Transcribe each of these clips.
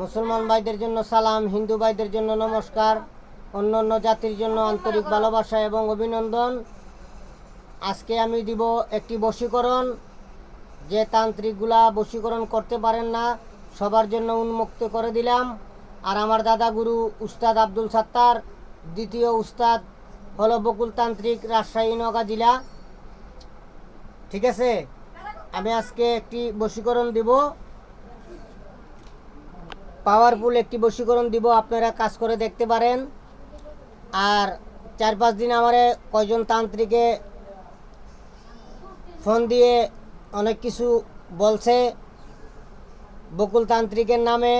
মুসলমান ভাইদের জন্য সালাম, হিন্দু ভাইদের জন্য নমস্কার অন্য অন্য জাতির জন্য আন্তরিক ভালোবাসা এবং অভিনন্দন। আজকে আমি দিব একটি বশীকরণ, যে তান্ত্রিকগুলা বশীকরণ করতে পারেন না, সবার জন্য উন্মুক্ত করে দিলাম। আর আমার দাদা গুরু উস্তাদ আব্দুল সাত্তার, দ্বিতীয় উস্তাদ হলো বকুল তান্ত্রিক রাজশাহী নগা জেলা। ঠিক আছে? আমি আজকে একটি বশীকরণ দিব। পাওয়ারফুল একটি বশীকরণ দিব, আপনারা কাজ করে দেখতে পারেন। আর চার পাঁচ দিন আমারে কয়জন তান্ত্রিকে ফোন দিয়ে অনেক কিছু বলছে। বকুল তান্ত্রিকের নামে,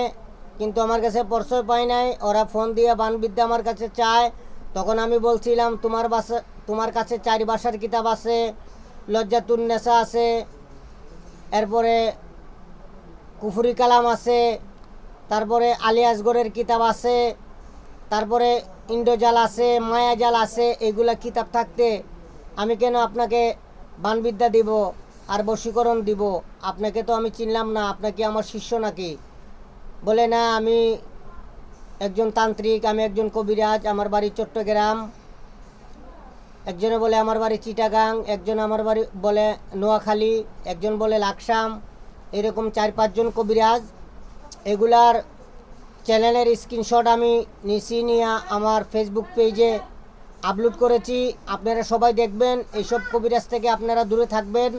কিন্তু আমার কাছে পরশয় পাই নাই। ওরা ফোন দিয়ে বানবিদ্যা আমার কাছে চায়। তখন আমি বলছিলাম, তোমার বাসা, তোমার কাছে চারি ভাষার কিতাব আছে, লজ্জাতুন নেশা আছে, এরপরে কুফুরি কালাম আছে তারপরে আলী আসগরের কিতাব আছে, তারপরে ইন্দ্রজাল আছে, মায়াজাল আছে, এগুলা কিতাব থাকতে আমি কেন আপনাকে বানবিদ্যা দিব আর বশীকরণ দিব? আপনাকে তো আমি চিনলাম না আপনাকে আমার শিষ্য নাকি? বলে, না, আমি একজন তান্ত্রিক, আমি একজন কবিরাজ, আমার বাড়ি চট্টগ্রাম। একজনে বলে, আমার বাড়ি চিটাগাং। একজন আমার বাড়ি বলে, নোয়াখালী। একজন বলে, লাকসাম। এরকম চার পাঁচজন কবিরাজ এগুলার চ্যানেলের স্ক্রিনশট আমি নিছি নিয়ে আমার ফেসবুক পেজে আপলোড করেছি। আপনারা সবাই দেখবেন, এইসব কবিরাজ থেকে আপনারা দূরে থাকবেন।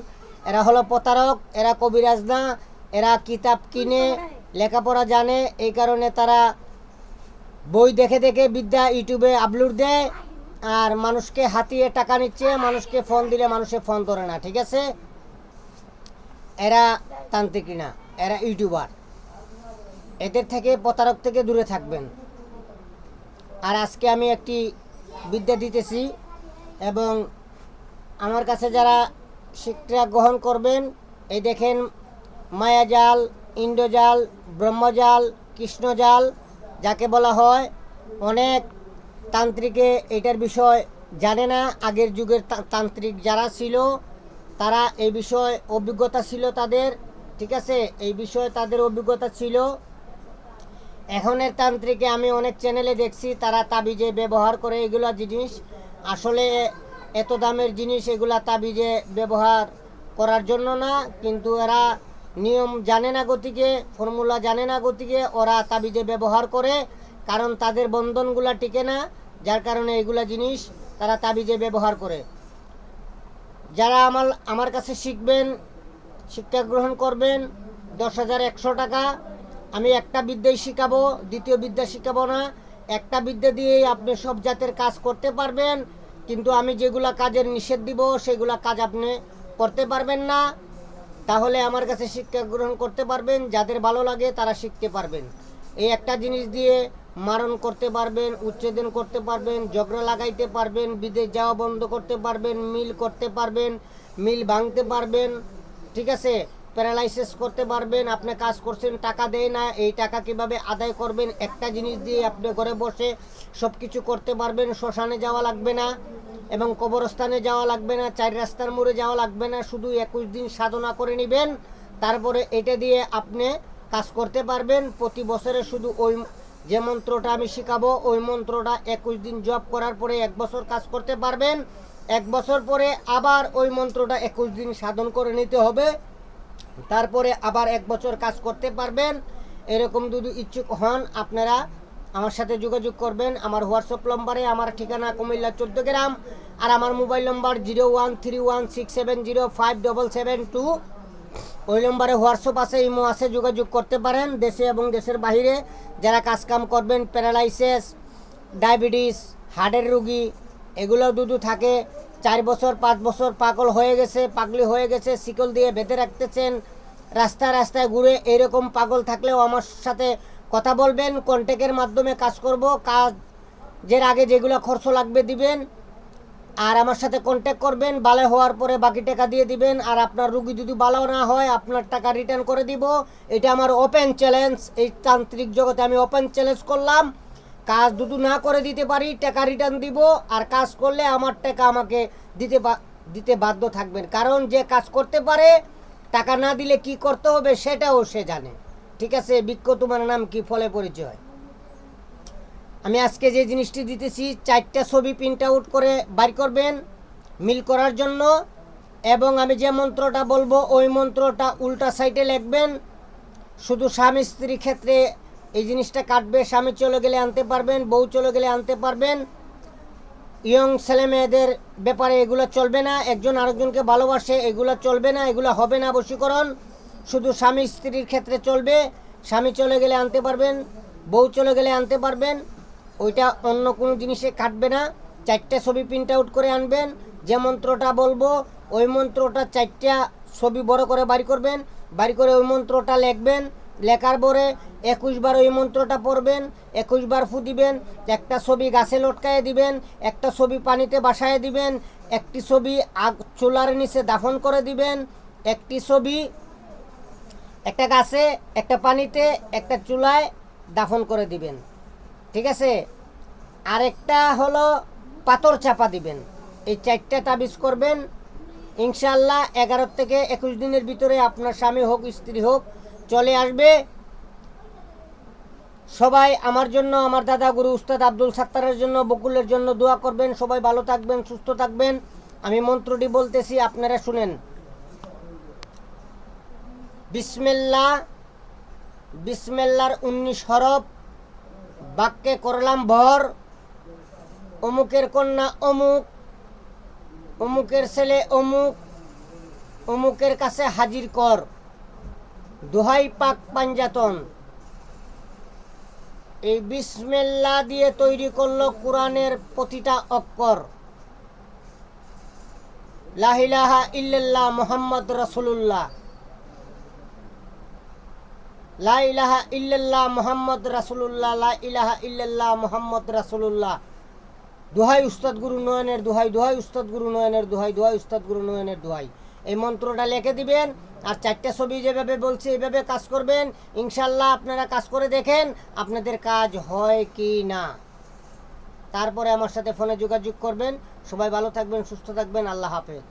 এরা হলো প্রতারক, এরা কবিরাজ না, এরা কিতাব কিনে, লেখাপড়া জানে, এই কারণে তারা বই দেখে দেখে বিদ্যা ইউটিউবে আপলোড দেয়। আর মানুষকে হাতিয়ে টাকা নিচ্ছে, মানুষকে ফোন দিলে মানুষে ফোন ধরে না, ঠিক আছে? এরা তান্ত্রিক না, এরা ইউটিউবার। এদের থেকে প্রতারক থেকে দূরে থাকবেন। আর আজকে আমি একটি বিদ্যা দিতেছি এবং আমার কাছে যারা শিক্ষা গ্রহণ করবেন, এই দেখেন মায়াজাল, ইন্দ্রজাল, ব্রহ্মজাল, কৃষ্ণজাল, যাকে বলা হয়, অনেক তান্ত্রিকে এটার বিষয় জানে না। আগের যুগের তান্ত্রিক যারা ছিল, তারা এই বিষয়ে অভিজ্ঞতা ছিল তাদের, ঠিক আছে? এই বিষয়ে তাদের অভিজ্ঞতা ছিল। এখনের তান্ত্রিকে আমি অনেক চ্যানেলে দেখছি, তারা তাবিজে ব্যবহার করে এগুলো জিনিস। আসলে এত দামের জিনিস এগুলা তাবিজে ব্যবহার করার জন্য না, কিন্তু এরা নিয়ম জানে না গতিকে ফর্মুলা জানে না গতিকে ওরা তাবিজে ব্যবহার করে, কারণ তাদের বন্ধনগুলা টিকে না, যার কারণে এগুলা জিনিস তারা তাবিজে ব্যবহার করে। যারা আমার আমার কাছে শিখবেন, শিক্ষা গ্রহণ করবেন, দশ হাজার একশো টাকা আমি একটা বিদ্যাই শিখাবো, দ্বিতীয় বিদ্যা শিখাবো না। একটা বিদ্যা দিয়েই আপনি সব জাতের কাজ করতে পারবেন, কিন্তু আমি যেগুলা কাজের নিষেধ দিব, সেগুলা কাজ আপনি করতে পারবেন না। তাহলে আমার কাছে শিক্ষা গ্রহণ করতে পারবেন, যাদের ভালো লাগে তারা শিখতে পারবেন। এই একটা জিনিস দিয়ে মারণ করতে পারবেন, উচ্ছেদন করতে পারবেন, ঝগড়া লাগাইতে পারবেন, বিদেশ যাওয়া বন্ধ করতে পারবেন, মিল করতে পারবেন, মিল ভাঙতে পারবেন, ঠিক আছে? প্যারালাইসিস করতে পারবেন, আপনি কাজ করছেন, টাকা দেয় না, এই টাকা কীভাবে আদায় করবেন, একটা জিনিস দিয়ে আপনি ঘরে বসে সব কিছু করতে পারবেন, শ্মশানে যাওয়া লাগবে না এবং কবরস্থানে যাওয়া লাগবে না, চার রাস্তার মোড়ে যাওয়া লাগবে না, শুধু একুশ দিন সাধনা করে নেবেন, তারপরে এটা দিয়ে আপনি কাজ করতে পারবেন, প্রতি বছরে শুধু ওই যে মন্ত্রটা আমি শিখাবো, ওই মন্ত্রটা একুশ দিন জব করার পরে এক বছর কাজ করতে পারবেন, এক বছর পরে আবার ওই মন্ত্রটা একুশ দিন সাধন করে নিতে হবে। তারপরে আবার এক বছর কাজ করতে পারবেন। এরকম যদি ইচ্ছুক হন, আপনারা আমার সাথে যোগাযোগ করবেন। আমার হোয়াটসঅ্যাপ নম্বরে, আমার ঠিকানা কুমিল্লা চোদ্দ গ্রাম আর আমার mobile number zero one three one six seven zero five double seven two. ওই নম্বরে হোয়াটসঅ্যাপ আছে, ইমো আছে, যোগাযোগ করতে পারেন দেশে এবং দেশের বাইরে যারা কাজকাম করবেন, প্যারালাইসিস, ডায়াবেটিস, হার্টের রুগী, এগুলো দুধু থাকে চার বছর, পাঁচ বছর পাগল হয়ে গেছে, পাগলি হয়ে গেছে, শিকল দিয়ে বেঁধে রাখতেছেন, রাস্তায় রাস্তায় ঘুরে এরকম পাগল থাকলেও আমার সাথে কথা বলবেন, কন্ট্যাক্টের মাধ্যমে কাজ করব, কাজ যের আগে যেগুলো খরচ লাগবে দিবেন, আর আমার সাথে কন্ট্যাক্ট করবেন ভালো হওয়ার পরে বাকি টাকা দিয়ে দিবেন, আর আপনার রুগী যদি ভালো না হয়, আপনার টাকা রিটার্ন করে দিব। এটা আমার ওপেন চ্যালেঞ্জ এই তান্ত্রিক জগতে আমি ওপেন চ্যালেঞ্জ করলাম। কাজ দুটো না করে দিতে পারি, টাকা রিটার্ন দিব, আর কাজ করলে আমার টাকা আমাকে দিতে দিতে বাধ্য থাকবেন। কারণ যে কাজ করতে পারে, টাকা না দিলে কি করতে হবে সেটাও সে জানে। ঠিক আছে? বৃক্ষ তোমার নাম কি? ফলে পরিচয়। আমি আজকে যে জিনিসটি দিতেছি, চারটা ছবি প্রিন্ট আউট করে বাইর করবেন, মিল করার জন্য। এবং আমি যে মন্ত্রটা বলব, ওই মন্ত্রটা উল্টা সাইডে লিখবেন। শুধু স্বামী স্ত্রীর ক্ষেত্রে এই জিনিসটা কাটবে, স্বামী চলে গেলে আনতে পারবেন, বউ চলে গেলে আনতে পারবেন। ইয়ং ছেলে মেয়েদের ব্যাপারে এগুলো চলবে না, একজন আরেকজনকে ভালোবাসে, এগুলো চলবে না, এগুলো হবে না বশীকরণ। শুধু স্বামী স্ত্রীর ক্ষেত্রে চলবে, স্বামী চলে গেলে আনতে পারবেন, বউ চলে গেলে আনতে পারবেন, ওইটা অন্য কোনো জিনিসে কাটবে না। চারটে ছবি প্রিন্ট আউট করে আনবেন, যে মন্ত্রটা বলব, ওই মন্ত্রটা চারটা ছবি বড় করে বাড়ি করবেন, বাড়ি করে ওই মন্ত্রটা লিখবেন লেখার পরে একুশ বার ওই মন্ত্রটা পড়বেন, একুশ বার ফু দিবেন, একটা ছবি গাছে লটকায় দিবেন, একটা ছবি পানিতে বাসায় দিবেন, একটি ছবি আগ চুলার নিচে দাফন করে দিবেন, একটি ছবি একটা গাছে, একটা পানিতে, একটা চুলায় দাফন করে দিবেন। ঠিক আছে? আরেকটা হলো পাথর চাপা দিবেন। এই চারটা তাবিজ করবেন। ইনশাল্লাহ এগারো থেকে একুশ দিনের ভিতরে আপনার স্বামী হোক, স্ত্রী হোক চলে আসবে। সবাই আমার জন্য, আমার দাদা গুরু উস্তাদ আব্দুল সাত্তারের জন্য বকুলের জন্য দোয়া করবেন। সবাই ভালো থাকবেন, সুস্থ থাকবেন। আমি মন্ত্রটি বলতেছি, আপনারা শুনেন। বিসমেল্লা বিসমেল্লার উনিশ হরফ, বাক্যে করলাম ভর। অমুকের কন্যা অমুক, অমুকের ছেলে অমুক, অমুকের কাছে হাজির কর। দোহাই পাক পাঞ্জাতন। এই বিসমেল্লা দিয়ে তৈরি করল কোরআনের প্রতিটা অক্ষর। লাহিলাহা ইল্লাল্লাহ মোহাম্মদ রসুল্লাহ লা ইল্লাল্লাহ মোহাম্মদ রাসুলুল্লাহ, লা ইলাহা ইল্লাল্লাহ মোহাম্মদ রাসুলুল্লাহ। দোহাই উস্তাদ গুরু নয়নের দোহাই দোহাই উস্তাদ গুরু নয়নের দোহাই দোহাই উস্তাদ গুরু নয়নের দোহাই। এই মন্ত্রটা লিখে দিবেন, আর চারটে ছবি যেভাবে বলছি, এভাবে কাজ করবেন। ইনশাল্লাহ আপনারা কাজ করে দেখেন আপনাদের কাজ হয় কি না। তারপরে আমার সাথে ফোনে যোগাযোগ করবেন। সবাই ভালো থাকবেন, সুস্থ থাকবেন। আল্লাহ হাফেজ।